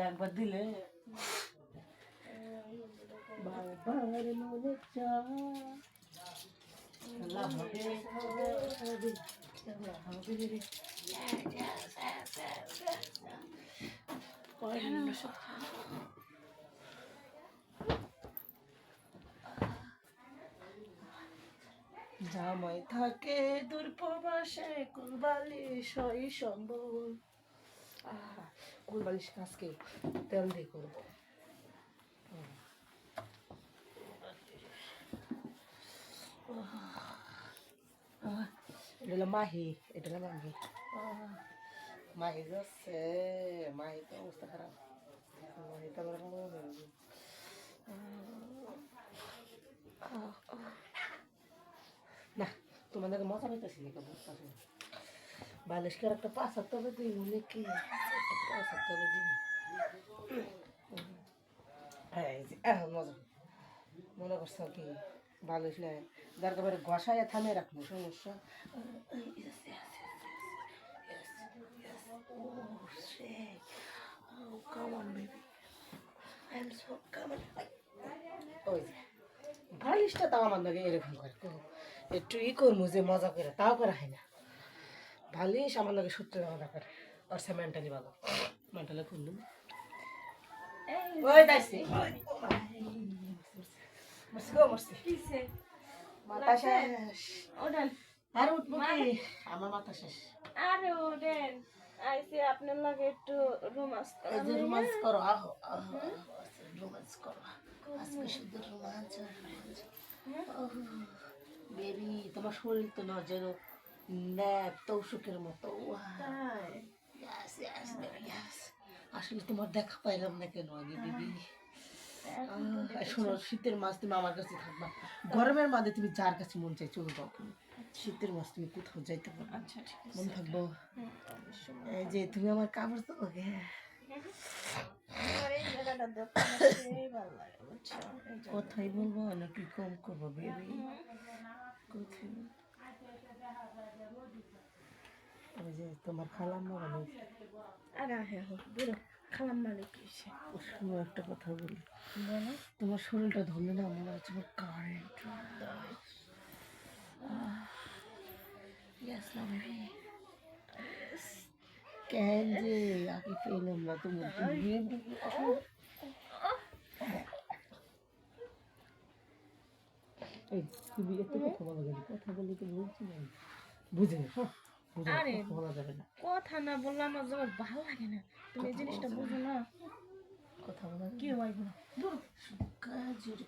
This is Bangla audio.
একবার দিলে। জামাই থাকে দূর প্রবাসে কুলবালিশ হয় সম্ভব আহা, কুলবালিশ আজকে তেল দিয়ে করব। এটা মাহি, এটা হলো মাহি। মাহি যাচ্ছে মাহি তো অবস্থা খারাপ। মাহি তো আমার। না। তোমাদের মজা পাইতেছি না কেমন বালিশকার একটা পাঁচ হাত তবে দিই মনে কি? পাঁচ হাত তবে দিই এখন মজা। মনে করছ কি? বালিশ নেয় যার কাছে ঘষায় থামে রাখব, সমস্যা? বালিশটা তাও আমার লাগে এরকম করে একটু ই করব যে মজা করে, তাও করা হয় না। বালিশ আমার লাগে সত্যি মজা করে আর সে মেন্টালি ভালো। মেন্টালি করলুম ওই দাইছি মরছি গো মরছি। মাথা শেষ। ওডেন। আর উঠবো কি? আমার মাথা শেষ। আরে ওডেন। আইসে আপনার লাগে একটু রোমান্স এই রোমান্স করো আহো রোমান্স করো। আজকে শুধু বেবি তোমার শরীর তো না যেন ন্যাপ তৌসুকের মতো। আসলে তোমার দেখা পাইলাম না কেন আগে বেবি শোনো শীতের মাস তুমি আমার কাছে থাকবা। গরমের মাঝে তুমি যার কাছে মন চাই চলে যাও শীতের মাস তুমি কোথাও যাইতে পারবে আচ্ছা মন থাকব? এই যে তুমি আমার কাপড় তো কোথায় বলব নাকি কম করব বেবি কোথায় ওই যে তোমার খালাম না আরে হ্যাঁ হোক বুড়ো খালাম মালিক শুনো একটা কথা বলি। বলো। তোমার শরীরটা ধরলে না মনে হচ্ছে আমার কারেন্ট ইয়াস না বেবি কেন যে আগে পেলাম না তোমার এই তুমি এত কথা বলা যাবে কথা বলে তো বলছি না। বুঝে হ্যাঁ, বুঝে না, আরে। কথা না বললাম আমার জমা ভালো লাগে না তুমি এই জিনিসটা বুঝো না কথা বলা কি হয় না। কাজের